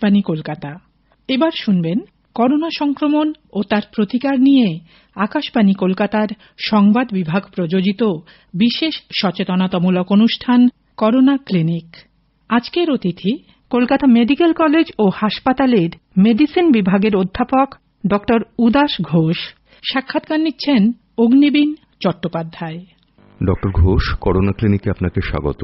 আকাশবাণী কলকাতা। এবার শুনবেন করোনা সংক্রমণ ও তার প্রতিকার নিয়ে আকাশবাণী কলকাতার সংবাদ বিভাগ প্রযোজিত বিশেষ সচেতনতামূলক অনুষ্ঠান করোনা ক্লিনিক। আজকের অতিথি কলকাতা মেডিকেল কলেজ ও হাসপাতালের মেডিসিন বিভাগের অধ্যাপক ড উদাস ঘোষ। সাক্ষাৎকার নিচ্ছেন অগ্নিবীন চট্টোপাধ্যায়। ডক্টর ঘোষ, করোনা ক্লিনিকে আপনাকে স্বাগত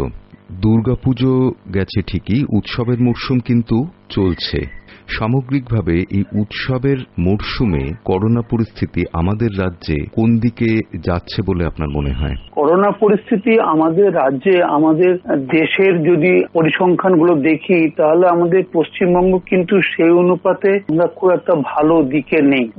দুর্গাপুজো গেছে ঠিকই, উৎসবের মরশুম কিন্তু চলছে। সামগ্রিকভাবে এই উৎসবের মরশুমে করোনা পরিস্থিতি আমাদের রাজ্যে কোন দিকে যাচ্ছে বলে আপনার মনে হয়? করোনা পরিস্থিতি আমাদের রাজ্যে, আমাদের দেশের যদি পরিসংখ্যানগুলো দেখি, তাহলে আমাদের পশ্চিমবঙ্গ কিন্তু সেই অনুপাতে আমরা খুব একটা ভালো দিকে নেই।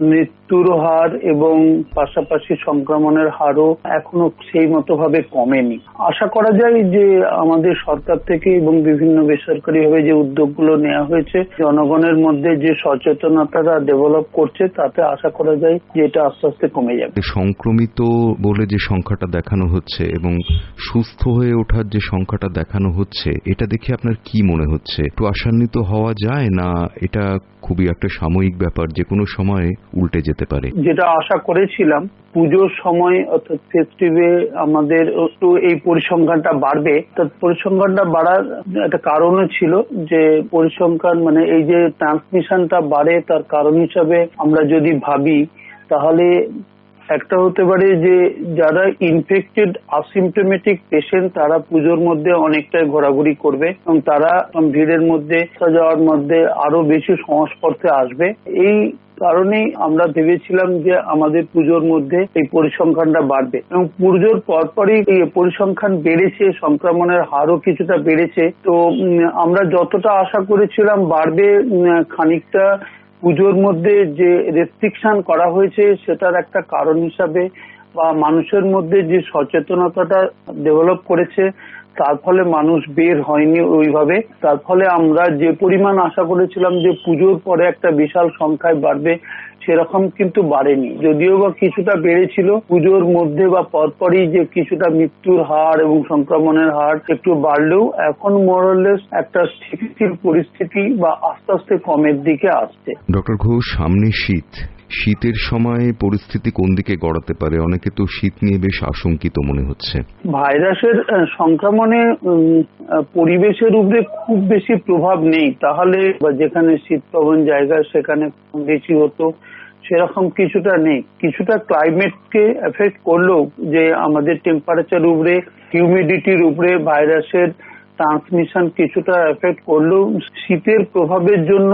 মৃত্যুর হার এবং পাশাপাশি সংক্রমণের হারও এখনও সেই মতো ভাবে কমেনি। আশা করা যায় যে আমাদের সরকার থেকে এবং বিভিন্ন বেসরকারি ভাবে যে উদ্যোগগুলো নেওয়া হয়েছে, জনগণের মধ্যে যে সচেতনতাটা ডেভেলপ করছে, তাতে আশা করা যায় যে এটা আস্তে আস্তে কমে যাবে। সংক্রমিত বলে যে সংখ্যাটা দেখানো হচ্ছে এবং সুস্থ হয়ে ওঠার যে সংখ্যাটা দেখানো হচ্ছে, এটা দেখে আপনার কি মনে হচ্ছে? একটু আশান্বিত হওয়া যায় না? এটা খুবই একটা সাময়িক ব্যাপার যে কোনো সময় উল্টে যেতে পারে। যেটা আশা করেছিলাম, পুজোর সময় অর্থাৎ ফেস্টিভে আমাদের একটু এই পরিসংখ্যানটা বাড়বে। অর্থাৎ পরিসংখ্যানটা বাড়ার একটা কারণও ছিল যে পরিসংখ্যান মানে এই যে ট্রান্সমিশনটা বাড়ে তার কারণ হিসাবে আমরা যদি ভাবি, তাহলে একটা হতে পারে যে যারা ইনফেক্টেড আসিমটোমেটিক পেশেন্ট তারা পুজোর মধ্যে অনেকটাই ঘোরাঘুরি করবে এবং তারা ভিড়ের মধ্যে যাওয়ার মধ্যে আরও বেশি সংস্পর্শে আসবে। এই কারণেই আমরা ভেবেছিলাম যে আমাদের পুজোর মধ্যে এই পরিসংখ্যানটা বাড়বে। এবং পুজোর পরপরই এই পরিসংখ্যান বেড়েছে, সংক্রমণের হারও কিছুটা বেড়েছে। তো আমরা যতটা আশা করেছিলাম বাড়বে খানিকটা পুজোর মধ্যে যে রেস্ট্রিকশন করা হয়েছে সেটার একটা কারণ হিসাবে বা মানুষের মধ্যে যে সচেতনতাটা ডেভেলপ করেছে তার ফলে মানুষ বের হয়নি ওইভাবে। তার ফলে আমরা যে পরিমাণ আশা করেছিলাম যে পুজোর পরে একটা বিশাল সংখ্যায় বাড়বে সেরকম কিন্তু বাড়েনি। যদিও বা কিছুটা বেড়েছিল পুজোর মধ্যে বা পরপরই যে কিছুটা মৃত্যুর হার এবং সংক্রমণের হার একটু বাড়লেও এখন মোরলেস একটা স্থিতিশীল পরিস্থিতি বা আস্তে আস্তে কমের দিকে আসছে। ডক্টর ঘোষ সামনে শীত। শীতের সময় পরিস্থিতি কোন দিকে গড়াতে পারে? অনেকে তো শীত নিয়ে বেশ আশঙ্কিত মনে হচ্ছে। ভাইরাসের সংক্রমণে পরিবেশের উপরে খুব বেশি প্রভাব নেই। তাহলে বা যেখানে শীত প্রবণ জায়গা সেখানে বেশি হতো। সেরকম কিছুটা নেই। কিছুটা ক্লাইমেটকে এফেক্ট করলেও যে আমাদের টেম্পারেচার উপরে হিউমিডিটির উপরে ভাইরাসের ট্রান্সমিশন কিছুটা এফেক্ট করলেও শীতের প্রভাবের জন্য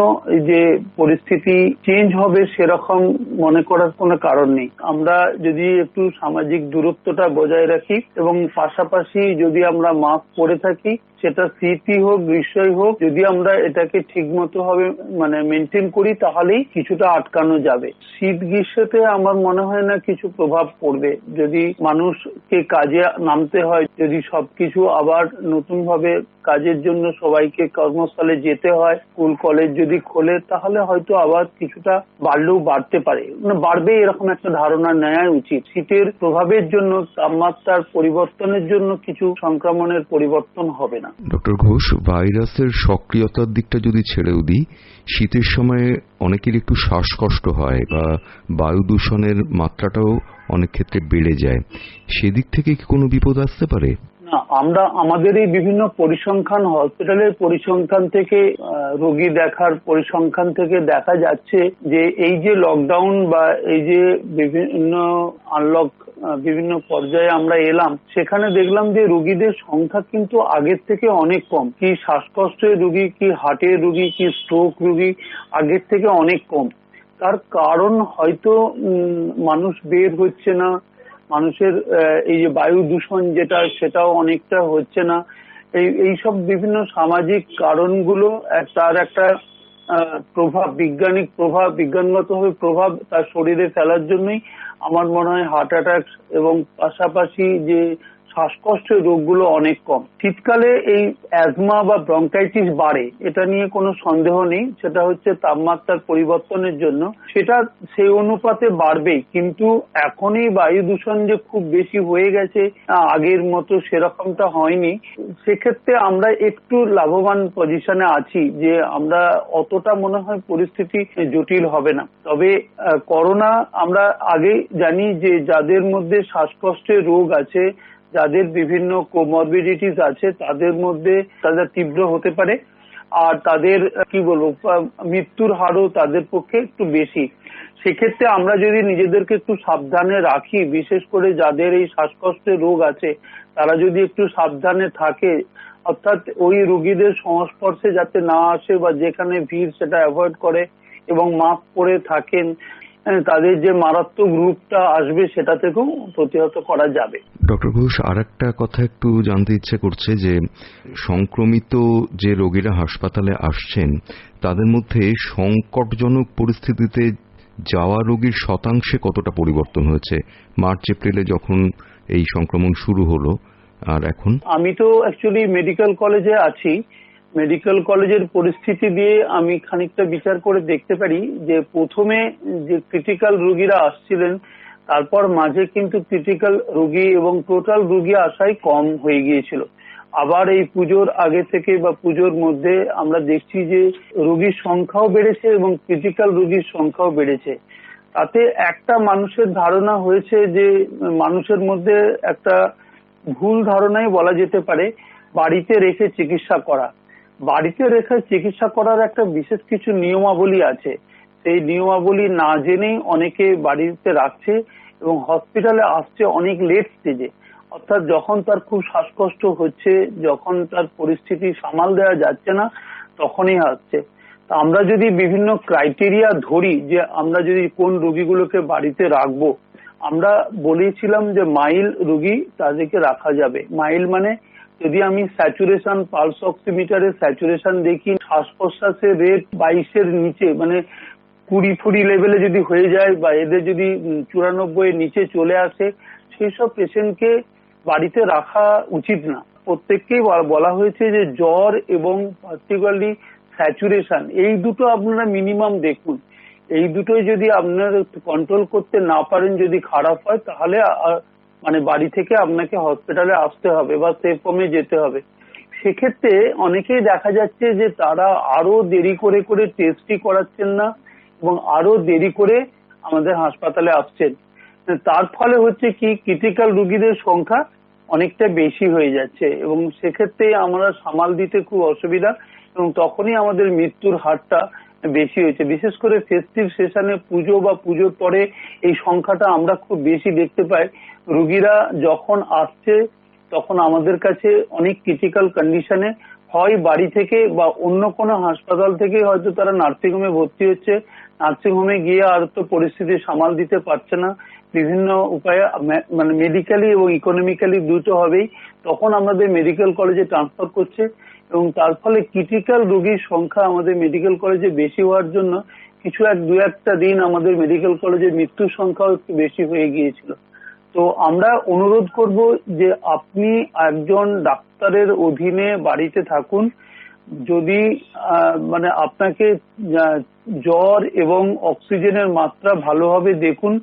যে পরিস্থিতি চেঞ্জ হবে সেরকম মনে করার কোনো কারণ নেই। আমরা যদি একটু সামাজিক দূরত্বটা বজায় রাখি এবং পাশাপাশি যদি আমরা মাস্ক পরে থাকি, সেটা শীতই হোক গ্রীষ্মই হোক, যদি আমরা এটাকে ঠিক মতো ভাবে মানে মেনটেন করি, তাহলেই কিছুটা আটকানো যাবে। শীত গ্রীষ্মতে আমার মনে হয় না কিছু প্রভাব পড়বে। যদি মানুষকে কাজে নামতে হয়, যদি সবকিছু আবার নতুন ভাবে কাজের জন্য সবাইকে কর্মস্থলে যেতে হয়। স্কুল, কলেজ যদি খোলে, তাহলে হয়তো আবার কিছুটা বাড়লেও বাড়তে পারে। মানে বাড়বে এরকম একটা ধারণা নেওয়া উচিত। শীতের প্রভাবের জন্য, তাপমাত্রার পরিবর্তনের জন্য কিছু সংক্রমণের পরিবর্তন হবে না। ডক্টর ঘোষ, ভাইরাসের সক্রিয়তার দিকটা যদি ছেড়েও দিই, শীতের সময়ে অনেকের একটু শ্বাসকষ্ট হয় বা বায়ু দূষণের মাত্রাটাও অনেক ক্ষেত্রে বেড়ে যায়। সেদিক থেকে কি কোনো বিপদ আসতে পারে? আমরা আমাদের এই বিভিন্ন পরিসংখ্যান, হসপিটালের পরিসংখ্যান থেকে রোগী দেখার পরিসংখ্যান থেকে দেখা যাচ্ছে যে এই যে লকডাউন বা এই যে বিভিন্ন আনলক বিভিন্ন পর্যায়ে আমরা এলাম, সেখানে দেখলাম যে রুগীদের সংখ্যা কিন্তু আগের থেকে অনেক কম। কি শ্বাসকষ্টের রুগী, কি হার্টের রুগী, কি স্ট্রোক রুগী আগের থেকে অনেক কম। তার কারণ হয়তো মানুষ বের হচ্ছে না মানুষের এই যে বায়ু দূষণ যেটা, সেটাও অনেকটা হচ্ছে না। এই এইসব বিভিন্ন সামাজিক কারণগুলো তার একটা প্রভাব, বিজ্ঞানিক প্রভাব, বিজ্ঞানগতভাবে প্রভাব তার শরীরে ফেলার জন্যই আমার মনে হয় হার্ট অ্যাটাক এবং পাশাপাশি যে শ্বাসকষ্টের রোগগুলো অনেক কম। শীতকালে এই অ্যাজমা বা ব্রঙ্কাইটিস বাড়ে, এটা নিয়ে কোনো সন্দেহ নেই, সেটা হচ্ছে তাপমাত্রার পরিবর্তনের জন্য। সেটা সেই অনুপাতে বাড়বেই, কিন্তু এখনই বায়ু দূষণ যে খুব বেশি হয়ে গেছে আগের মতো সেরকমটা হয়নি। সেক্ষেত্রে আমরা একটু লাভবান পজিশনে আছি যে আমরা অতটা মনে হয় পরিস্থিতি জটিল হবে না। তবে করোনা আমরা আগে জানি যে যাদের মধ্যে শ্বাসকষ্টের রোগ আছে যাদের বিভিন্ন কোমরবিডিটিস আছে, তাদের মধ্যে তাদের তীব্র হতে পারে। আর তাদের, কি বলব, মৃত্যুর হারও তাদের পক্ষে একটু বেশি। সেক্ষেত্রে আমরা যদি নিজেদেরকে একটু সাবধানে রাখি, বিশেষ করে যাদের এই শ্বাসকষ্টের রোগ আছে, তারা যদি একটু সাবধানে থাকে, অর্থাৎ ওই রোগীদের সংস্পর্শে যাতে না আসে বা যেখানে ভিড় সেটা অ্যাভয়েড করে এবং মাস্ক পরে থাকেন তাদের যে মারাত্মক রূপটা আসবে সেটা থেকেও প্রতিহত করা যাবে। ডক্টর ঘোষ আর একটা কথা একটু জানতে ইচ্ছে করছে যে সংক্রমিত যে রোগীরা হাসপাতালে আসছেন তাদের মধ্যে সংকটজনক পরিস্থিতিতে যাওয়া রোগীর শতাংশে কতটা পরিবর্তন হয়েছে? মার্চ এপ্রিলে যখন এই সংক্রমণ শুরু হলো আর এখন? আমি তো অ্যাকচুয়ালি মেডিকেল কলেজে আছি মেডিকেল কলেজের পরিস্থিতি দিয়ে আমি খানিকটা বিচার করে দেখতে পারি যে প্রথমে যে ক্রিটিক্যাল রুগীরা আসছিলেন, তারপর মাঝে কিন্তু ক্রিটিক্যাল রুগী এবং টোটাল রুগী আসাই কম হয়ে গিয়েছিল। আবার এই পুজোর আগে থেকে বা পুজোর মধ্যে আমরা দেখছি যে রোগীর সংখ্যাও বেড়েছে এবং ক্রিটিক্যাল রোগীর সংখ্যাও বেড়েছে। তাতে একটা মানুষের ধারণা হয়েছে যে মানুষের মধ্যে একটা ভুল ধারণাই বলা যেতে পারে, বাড়িতে রেখে চিকিৎসা করা। বাড়িতে রেখে চিকিৎসা করার একটা বিশেষ কিছু নিয়মাবলী আছে। সেই নিয়মাবলী না জেনেই অনেকে বাড়িতে রাখছে এবং হসপিটালে আসছে অনেক লেট স্টেজে অর্থাৎ যখন তার খুব শ্বাসকষ্ট হচ্ছে, যখন তার পরিস্থিতি সামাল দেওয়া যাচ্ছে না, তখনই আসছে। তা আমরা যদি বিভিন্ন ক্রাইটেরিয়া ধরি যে আমরা যদি কোন রোগীগুলোকে বাড়িতে রাখব, আমরা বলেছিলাম যে মাইল রুগী তাদেরকে রাখা যাবে। মাইল মানে যদি আমি স্যাচুরেশন, পালস অক্সিমিটারের স্যাচুরেশন দেখি শ্বাস প্রশ্বাসের রেট বাইশের নিচে মানে কুড়ি ফুড়ি লেভেলে যদি হয়ে যায় বা এদের যদি চুরানব্বই নিচে চলে আসে সেই সব পেশেন্টকে বাড়িতে রাখা উচিত না। প্রত্যেককেই বলা হয়েছে যে জ্বর এবং পার্টিকুলারলি স্যাচুরেশন এই দুটো আপনারা মিনিমাম দেখুন। এই দুটোই যদি আপনার কন্ট্রোল করতে না পারেন, যদি খারাপ হয়, তাহলে মানে বাড়ি থেকে আপনাকে হসপিটালে আসতে হবে বা সেফ হোমে যেতে হবে। সেক্ষেত্রে অনেকেই দেখা যাচ্ছে যে তারা আরও দেরি করে করে টেস্টই করাচ্ছেন না এবং আরও দেরি করে আমাদের হাসপাতালে আসছেন। তার ফলে হচ্ছে কি ক্রিটিক্যাল রুগীদের সংখ্যা অনেকটা বেশি হয়ে যাচ্ছে এবং সেক্ষেত্রে আমরা সামাল দিতে খুব অসুবিধা এবং তখনই আমাদের মৃত্যুর হারটা বেশি হয়েছে। বিশেষ করে ফেস্টিভ সেশনে পুজো বা পুজোর পরে এই সংখ্যাটা আমরা খুব বেশি দেখতে পাই। রুগীরা যখন আসছে, তখন আমাদের কাছে অনেক ক্রিটিক্যাল কন্ডিশনে হয় বাড়ি থেকে বা অন্য কোনো হাসপাতাল থেকে হয়তো তারা নার্সিংহোমে ভর্তি হচ্ছে। নার্সিংহোমে গিয়ে আর তো পরিস্থিতি সামাল দিতে পারছে না। বিভিন্ন উপায়ে মানে মেডিকেলি এবং ইকোনমিক্যালি দুটো হবেই। তখন আমাদের মেডিকেল কলেজে ট্রান্সফার করছে। এবং তার ফলে ক্রিটিক্যাল রোগীর সংখ্যা আমাদের মেডিকেল কলেজে বেশি হওয়ার জন্য কিছু এক, দু একটা দিন আমাদের মেডিকেল কলেজে মৃত্যুর সংখ্যাও একটু বেশি হয়ে গিয়েছিল। তো আমরা অনুরোধ করব যে আপনি একজন ডাক্তারের অধীনে বাড়িতে থাকুন। যদি মানে আপনাকে জ্বর এবং অক্সিজেনের মাত্রা ভালোভাবে দেখুন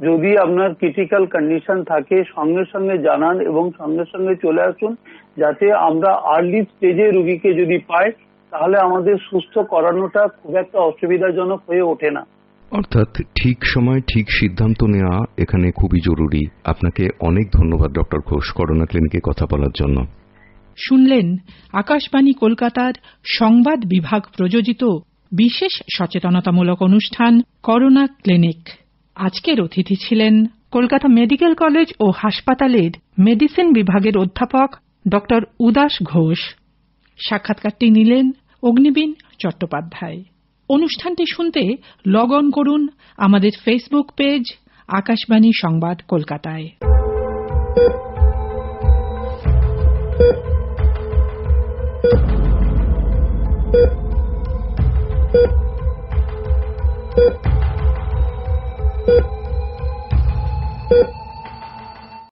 যদি আপনার ক্রিটিক্যাল কন্ডিশন থাকে সঙ্গে সঙ্গে জানান এবং সঙ্গে সঙ্গে চলে আসুন যাতে আমরা আর্লি স্টেজে রুগীকে যদি পাই তাহলে আমাদের সুস্থ করানোটা খুব একটা অসুবিধাজনক হয়ে ওঠে না। অর্থাৎ ঠিক সময় ঠিক সিদ্ধান্ত নেওয়া এখানে খুবই জরুরি। আপনাকে অনেক ধন্যবাদ ডক্টর ঘোষ করোনা ক্লিনিকে কথা বলার জন্য। শুনলেন আকাশবাণী কলকাতার সংবাদ বিভাগ প্রযোজিত বিশেষ সচেতনতামূলক অনুষ্ঠান করোনা ক্লিনিক। আজকের অতিথি ছিলেন কলকাতা মেডিকেল কলেজ ও হাসপাতালের মেডিসিন বিভাগের অধ্যাপক ড উদাস ঘোষ। সাক্ষাৎকারটি নিলেন অগ্নিবীন চট্টোপাধ্যায়। অনুষ্ঠানটি শুনতে লগ অন করুন আমাদের ফেসবুক পেজ আকাশবাণী সংবাদ কলকাতায়।